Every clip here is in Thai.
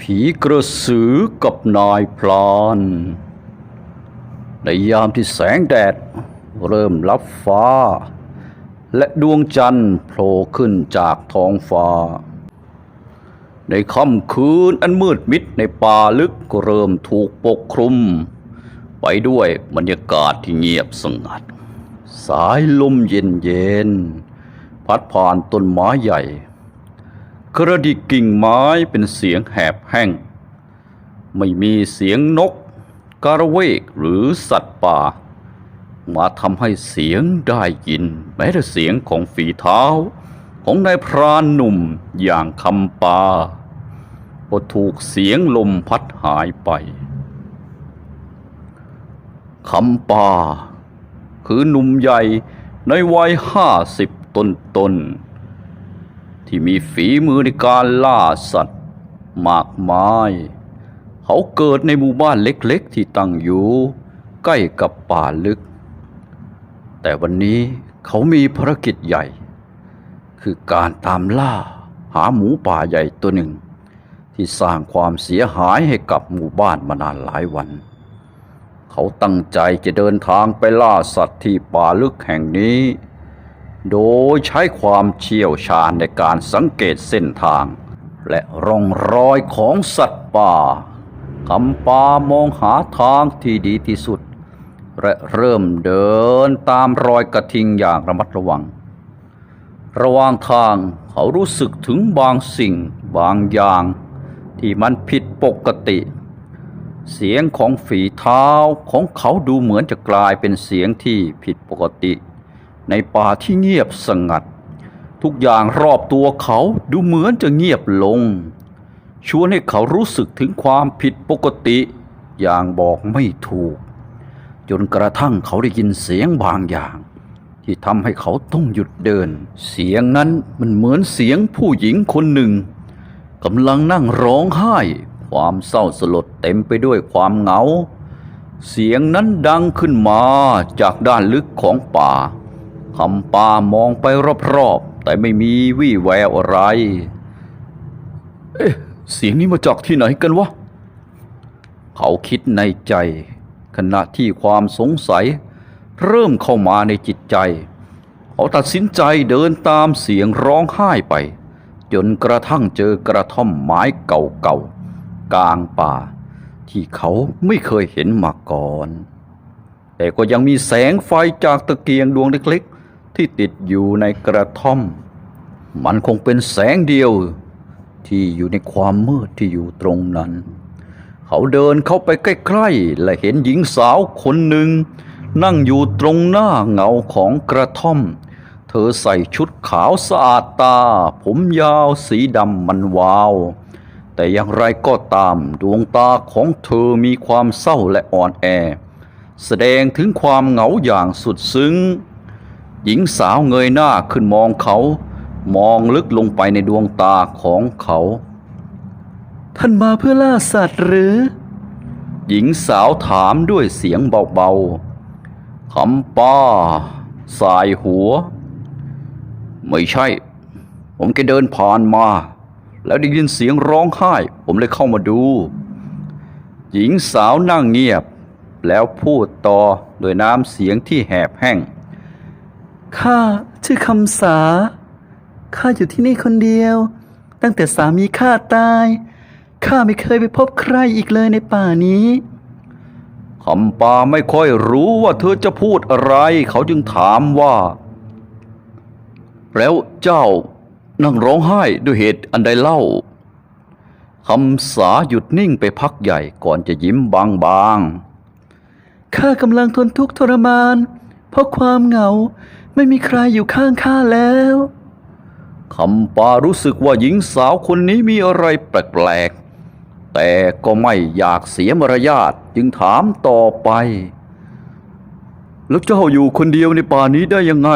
ผีกระสือกับนายพลาน ในยามที่แสงแดด เริ่มลับฟ้า และดวงจันทร์โผล่ขึ้นจากท้องฟ้า ในค่ำคืนอันมืดมิดในป่าลึกก็เริ่มถูกปกคลุม ไปด้วยบรรยากาศที่เงียบสงัด สายลมเย็นเย็นๆพัดผ่านต้นไม้ใหญ่ กระดิกกิ่งไม้เป็นเสียงแหบแห้ง ไม่มีเสียงนก กระเวกหรือสัตว์ป่า มาทำให้เสียงได้ยิน แม้แต่เสียงของฝีเท้า ของนายพรานหนุ่มอย่างคำปาก็ถูกเสียงลมพัดหายไปคำปา คือหนุ่มใหญ่ในวัยห้าสิบต้นต้นๆ ที่มีฝีมือในการล่าสัตว์ มากมาย เขาเกิดในหมู่บ้านเล็กๆ ที่ตั้งอยู่ ใกล้กับป่าลึก แต่วันนี้เขามีภารกิจใหญ่ คือการตามล่าหาหมูป่าใหญ่ตัวหนึ่ง ที่สร้างความเสียหายให้กับหมู่บ้านมานานหลายวัน เขาตั้งใจจะเดินทางไปล่าสัตว์ที่ป่าลึกแห่งนี้ โดยใช้ความเชี่ยวชาญในการสังเกตเส้นทาง และร่องรอยของสัตว์ป่าคำปามองหาทางที่ดีที่สุด และเริ่มเดินตามรอยกระทิงอย่างระมัดระวัง ระหว่างทางเขารู้สึกถึงบางสิ่งบางอย่าง ที่มันผิดปกติ เสียงของฝีเท้าของเขาดูเหมือนจะกลายเป็นเสียงที่ผิดปกติ ในป่าที่เงียบสงัด ทุกอย่างรอบตัวเขาดูเหมือนจะเงียบลง ชวนให้เขารู้สึกถึงความผิดปกติ อย่างบอกไม่ถูก จนกระทั่งเขาได้ยินเสียงบางอย่าง ที่ทำให้เขาต้องหยุดเดิน เสียงนั้นมันเหมือนเสียงผู้หญิงคนหนึ่งกำลังนั่งร้องไห้ ความเศร้าสลดเต็มไปด้วยความเหงา เสียงนั้นดังขึ้นมาจากด้านลึกของป่า คำปามองไปรอบๆ แต่ไม่มีวี่แววอะไร เอ๊ะ เสียงนี้มาจากที่ไหนกันวะ เขาคิดในใจ ขณะที่ความสงสัย เริ่มเข้ามาในจิตใจ เขาตัดสินใจเดินตามเสียงร้องไห้ไป จนกระทั่งเจอกระท่อมไม้เก่าๆ กลางป่า ที่เขาไม่เคยเห็นมาก่อนแต่ก็ยังมีแสงไฟจากตะเกียงดวงเล็ก ที่ติดอยู่ในกระท่อม มันคงเป็นแสงเดียวที่อยู่ในความมืดที่อยู่ตรงนั้น เขาเดินเข้าไปใกล้ๆ และเห็นหญิงสาวคนหนึ่ง นั่งอยู่ตรงหน้าเงาของกระท่อม เธอใส่ชุดขาวสะอาดตา ผมยาวสีดำมันวาว แต่อย่างไรก็ตามดวงตาของเธอมีความเศร้าและอ่อนแอ แสดงถึงความเหงาอย่างสุดซึ้ง หญิงสาวเงยหน้าขึ้นมองเขา มองลึกลงไปในดวงตาของเขา ท่านมาเพื่อล่าสัตว์หรือ หญิงสาวถามด้วยเสียงเบาๆคำป้า สายหัว ไม่ใช่ ผมแค่เดินผ่านมา แล้วได้ยินเสียงร้องไห้ ผมเลยเข้ามาดู หญิงสาวนั่งเงียบ แล้วพูดต่อโดยน้ำเสียงที่แหบแห้ง ข้าชื่อคำสา ข้าอยู่ที่นี่คนเดียว ตั้งแต่สามีข้าตาย ข้าไม่เคยไปพบใครอีกเลยในป่านี้ คำปาไม่ค่อยรู้ว่าเธอจะพูดอะไร เขาจึงถามว่า แล้วเจ้านั่งร้องไห้ด้วยเหตุอันใดเล่า คำสาหยุดนิ่งไปพักใหญ่ก่อนจะยิ้มบางข้ากำลังทนทุกข์ทรมาน เพราะความเหงา ไม่มีใครอยู่ข้างข้าแล้วๆคำปารู้สึกว่าหญิงสาวคนนี้มีอะไรแปลกๆ แต่ก็ไม่อยากเสียมารยาทจึงถามต่อไป แล้วเจ้าอยู่คนเดียวในป่านี้ได้ยังไง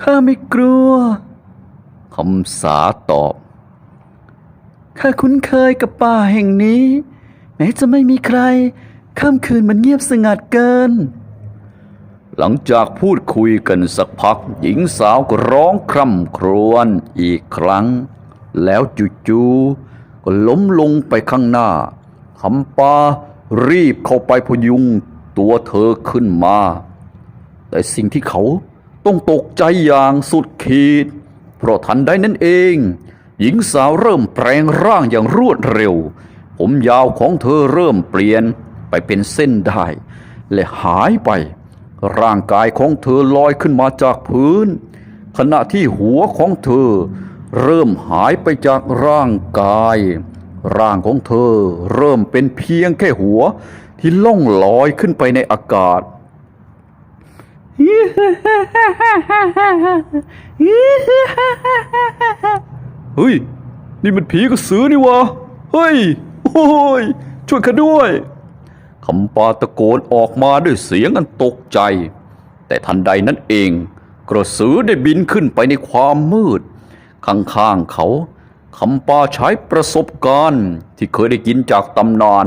ข้าไม่กลัว คำสาตอบ ข้าคุ้นเคยกับป่าแห่งนี้ แม้จะไม่มีใครค่ำคืนมันเงียบสงัดเกิน หลังจากพูดคุยกันสักพัก หญิงสาวก็ร้องคร่ำครวญอีกครั้ง แล้วจู่ๆก็ล้มลงไปข้างหน้าคำปารีบเข้าไปพยุงตัวเธอขึ้นมา แต่สิ่งที่เขาต้องตกใจอย่างสุดขีด เพราะทันใดนั้นเอง หญิงสาวเริ่มแปลงร่างอย่างรวดเร็ว ผมยาวของเธอเริ่มเปลี่ยนไปเป็นเส้นได้ และหายไป ร่างกายของเธอลอยขึ้นมาจากพื้น ขณะที่หัวของเธอ เริ่มหายไปจากร่างกาย ร่างของเธอเริ่มเป็นเพียงแค่หัวที่ล่องลอยขึ้นไปในอากาศเฮ้ย นี่มันผีกระสือนี่วะ เฮ้ย โอ้ย ช่วยข้าด้วย คำปาตะโกนออกมาด้วยเสียงอันตกใจ แต่ทันใดนั้นเอง กระสือได้บินขึ้นไปในความมืด ข้างๆเขาคำปาใช้ประสบการณ์ที่เคยได้กินจากตำนาน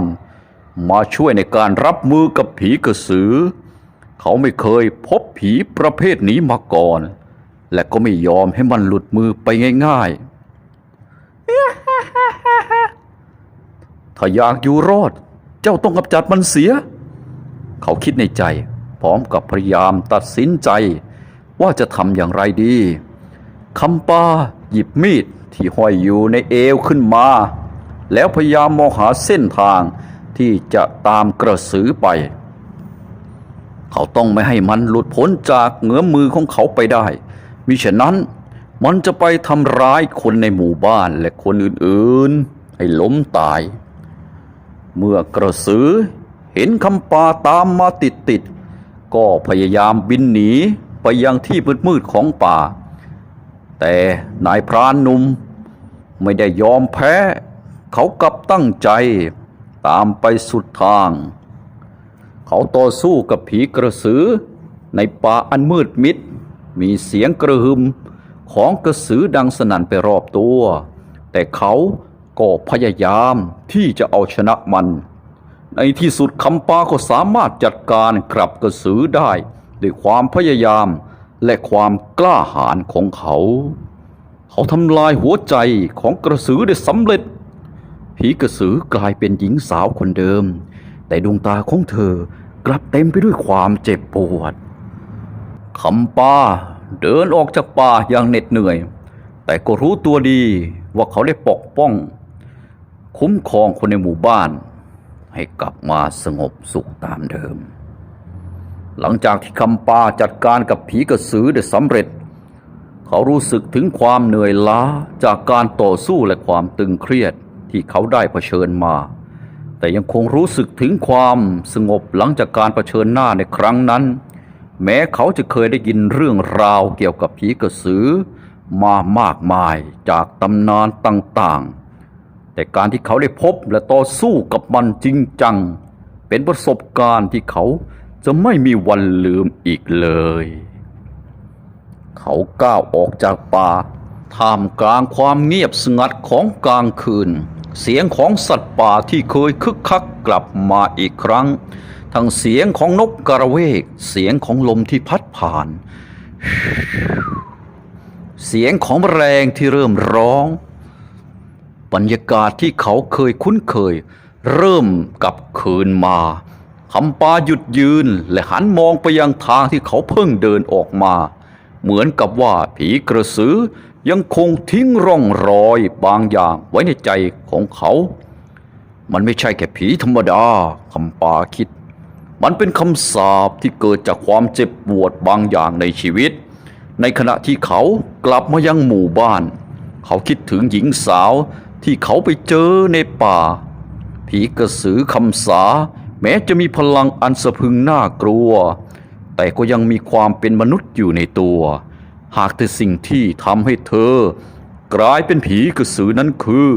มาช่วยในการรับมือกับผีกระสือ เขาไม่เคยพบผีประเภทนี้มาก่อน และก็ไม่ยอมให้มันหลุดมือไปง่ายๆ ถ้าอยากอยู่รอด เจ้าต้องกำจัดมันเสีย เขาคิดในใจ พร้อมกับพยายามตัดสินใจ ว่าจะทำอย่างไรดีคำปาหยิบมีดที่ห้อยอยู่ในเอวขึ้นมา แล้วพยายามมองหาเส้นทางที่จะตามกระสือไป เขาต้องไม่ให้มันหลุดพ้นจากเงื้อมมือของเขาไปได้มิฉะนั้นมันจะไปทำร้ายคนในหมู่บ้านและคนอื่นๆ ให้ล้มตาย เมื่อกระสือเห็นคำปาตามมาติดๆก็พยายามบินหนีไปยังที่มืดๆของป่า แต่นายพรานหนุ่มไม่ได้ยอมแพ้ เขากลับตั้งใจตามไปสุดทาง เขาต่อสู้กับผีกระสือ ในป่าอันมืดมิด มีเสียงกระหึ่มของกระสือดังสนั่นไปรอบตัว แต่เขา ก็พยายามที่จะเอาชนะมัน ในที่สุดคำปาก็สามารถจัดการกลับกระสือได้ ด้วยความพยายามและความกล้าหาญของเขา เขาทำลายหัวใจของกระสือได้สำเร็จ ผีกระสือกลายเป็นหญิงสาวคนเดิม แต่ดวงตาของเธอกลับเต็มไปด้วยความเจ็บปวดคำปาเดินออกจากป่าอย่างเหน็ดเหนื่อย แต่ก็รู้ตัวดีว่าเขาได้ปกป้อง คุ้มครองคนในหมู่บ้าน ให้กลับมาสงบสุขตามเดิม หลังจากที่คำปาจัดการกับผีกระสือได้สำเร็จ เขารู้สึกถึงความเหนื่อยล้าจากการต่อสู้และความตึงเครียดที่เขาได้เผชิญมา แต่ยังคงรู้สึกถึงความสงบหลังจากการเผชิญหน้าในครั้งนั้น แม้เขาจะเคยได้ยินเรื่องราวเกี่ยวกับผีกระสือมามากมายจากตำนานต่างๆ แต่การที่เขาได้พบและต่อสู้กับมันจริงจัง เป็นประสบการณ์ที่เขาจะไม่มีวันลืมอีกเลย เขาก้าวออกจากป่าท่ามกลางความเงียบสงัดของกลางคืน เสียงของสัตว์ป่าที่เคยคึกคักกลับมาอีกครั้ง ทั้งเสียงของนกกระเวก เสียงของลมที่พัดผ่าน เสียงของแมลงที่เริ่มร้อง บรรยากาศที่เขาเคยคุ้นเคย เริ่มกลับคืนมาคำปาหยุดยืนและหันมองไปยังทางที่เขาเพิ่งเดินออกมา เหมือนกับว่าผีกระสือยังคงทิ้งร่องรอยบางอย่างไว้ในใจของเขา มันไม่ใช่แค่ผีธรรมดาคำปาคิด มันเป็นคำสาปที่เกิดจากความเจ็บปวดบางอย่างในชีวิต ในขณะที่เขากลับมายังหมู่บ้าน เขาคิดถึงหญิงสาว ที่เขาไปเจอในป่า ผีกระสือคำสา แม้จะมีพลังอันสะพึงน่ากลัว แต่ก็ยังมีความเป็นมนุษย์อยู่ในตัว หากแต่สิ่งที่ทำให้เธอ กลายเป็นผีกระสือนั้นคือ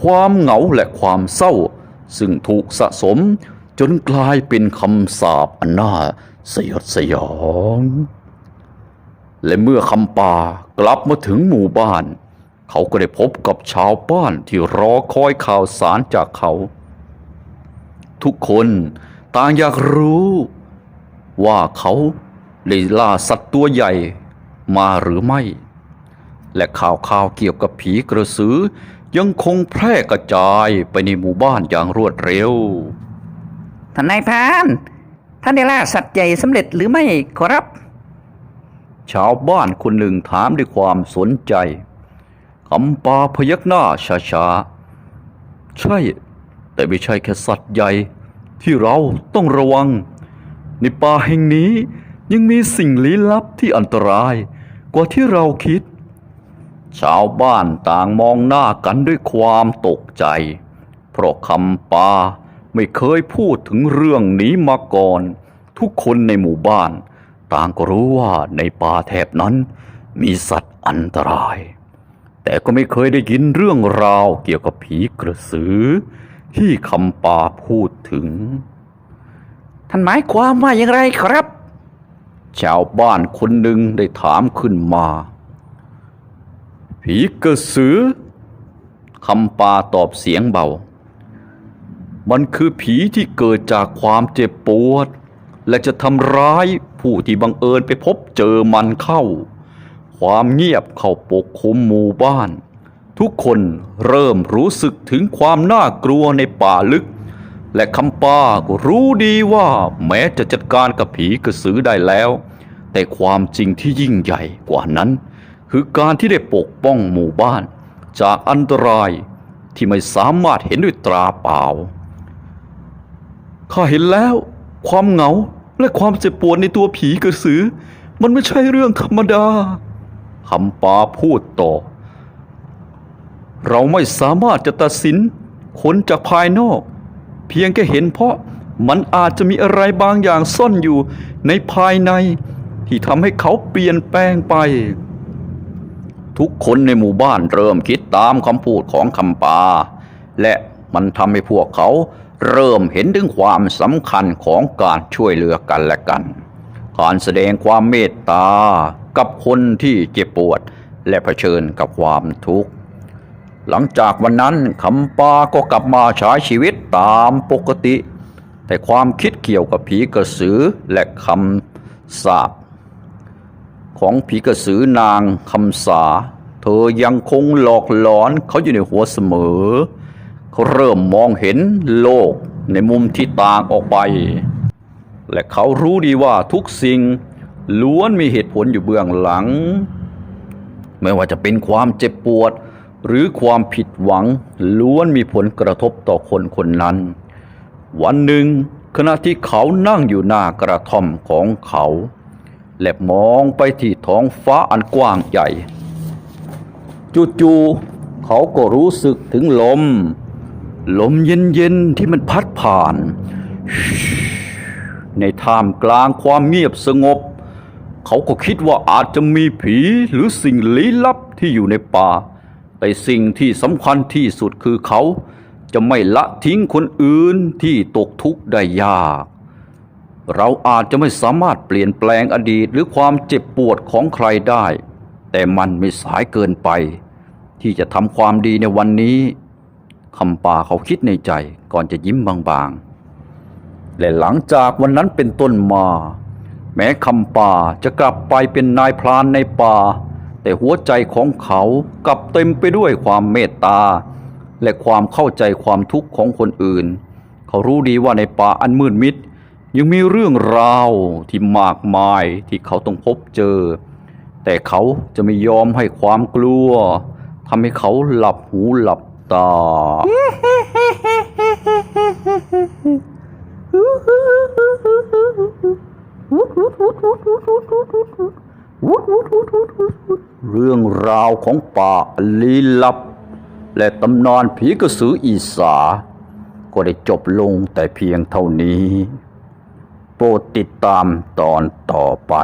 ความเหงาและความเศร้า ซึ่งถูกสะสมจนกลายเป็นคำสาปอันน่าสยดสยอง และเมื่อคำป่ากลับมาถึงหมู่บ้าน เขาก็ได้พบกับชาวบ้านที่รอคอยข่าวสารจากเขา ทุกคนต่างอยากรู้ ว่าเขาได้ล่าสัตว์ตัวใหญ่มาหรือไม่ และข่าวข่าวเกี่ยวกับผีกระสือยังคงแพร่กระจายไปในหมู่บ้านอย่างรวดเร็ว ท่านนายพราน ท่านได้ล่าสัตว์ใหญ่สำเร็จหรือไม่ขอรับ ชาวบ้านคนหนึ่งถามด้วยความสนใจ คำปาพยักหน้าช้าๆ ใช่ แต่ไม่ใช่แค่สัตว์ใหญ่ที่เราต้องระวัง ในป่าแห่งนี้ยังมีสิ่งลี้ลับที่อันตรายกว่าที่เราคิด ชาวบ้านต่างมองหน้ากันด้วยความตกใจ เพราะคำปาไม่เคยพูดถึงเรื่องนี้มาก่อน ทุกคนในหมู่บ้าน ต่างก็รู้ว่าในป่าแถบนั้นมีสัตว์อันตราย แต่ก็ไม่เคยได้ยินเรื่องราวเกี่ยวกับผีกระสือ ที่คำปาพูดถึง ท่านหมายความว่าอย่างไรขอรับ ชาวบ้านคนหนึ่งได้ถามขึ้นมา ผีกระสือคำปาตอบเสียงเบา มันคือผีที่เกิดจากความเจ็บปวด และจะทำร้ายผู้ที่บังเอิญไปพบเจอมันเข้า ความเงียบเข้าปกคลุมหมู่บ้าน ทุกคนเริ่มรู้สึกถึงความน่ากลัวในป่าลึก และคำปาก็รู้ดีว่าแม้จะจัดการกับผีกระสือได้แล้ว แต่ความจริงที่ยิ่งใหญ่กว่านั้น คือการที่ได้ปกป้องหมู่บ้าน จากอันตรายที่ไม่สามารถเห็นด้วยตราเปล่าข้าเห็นแล้วความเหงาและความเจ็บปวดในตัวผีกระสือ มันไม่ใช่เรื่องธรรมดา คำปาพูดต่อ เราไม่สามารถจะตัดสินคนจากภายนอก เพียงแค่เห็นเพราะมันอาจจะมีอะไรบางอย่างซ่อนอยู่ในภายใน ที่ทำให้เขาเปลี่ยนแปลงไป ทุกคนในหมู่บ้านเริ่มคิดตามคำพูดของคำปา และมันทำให้พวกเขาเริ่มเห็นถึงความสำคัญของการช่วยเหลือกันและกัน การแสดงความเมตตา กับคนที่เจ็บปวด และเผชิญกับความทุกข์ หลังจากวันนั้นคำปาก็กลับมาใช้ชีวิตตามปกติ แต่ความคิดเกี่ยวกับผีกระสือและคำสาปของผีกระสือนางคำสา เธอยังคงหลอกหลอนเขาอยู่ในหัวเสมอ เขาเริ่มมองเห็นโลกในมุมที่ต่างออกไป และเขารู้ดีว่าทุกสิ่ง ล้วนมีเหตุผลอยู่เบื้องหลัง ไม่ว่าจะเป็นความเจ็บปวด หรือความผิดหวัง ล้วนมีผลกระทบต่อคนคนนั้น วันหนึ่ง ขณะที่เขานั่งอยู่หน้ากระท่อมของเขา และมองไปที่ท้องฟ้าอันกว้างใหญ่จู่ๆเขาก็รู้สึกถึงลม ลมเย็นๆที่มันพัดผ่าน ในท่ามกลางความเงียบสงบ เขาก็คิดว่าอาจจะมีผีหรือสิ่งลี้ลับที่อยู่ในป่า แต่สิ่งที่สำคัญที่สุดคือเขา จะไม่ละทิ้งคนอื่นที่ตกทุกข์ได้ยาก เราอาจจะไม่สามารถเปลี่ยนแปลงอดีตหรือความเจ็บปวดของใครได้ แต่มันไม่สายเกินไป ที่จะทำความดีในวันนี้คำป่าเขาคิดในใจก่อนจะยิ้มบางๆ และหลังจากวันนั้นเป็นต้นมา แม้คำป่าจะกลับไปเป็นนายพรานในป่า แต่หัวใจของเขากลับเต็มไปด้วยความเมตตา และความเข้าใจความทุกข์ของคนอื่น เขารู้ดีว่าในป่าอันมืดมิด ยังมีเรื่องราวที่มากมายที่เขาต้องพบเจอ แต่เขาจะไม่ยอมให้ความกลัวทำให้เขาหลับหูหลับตา เรื่องราวของป่าลี้ลับ และตำนานผีกระสืออีสา ก็ได้จบลงแต่เพียงเท่านี้ โปรดติดตามตอนต่อไป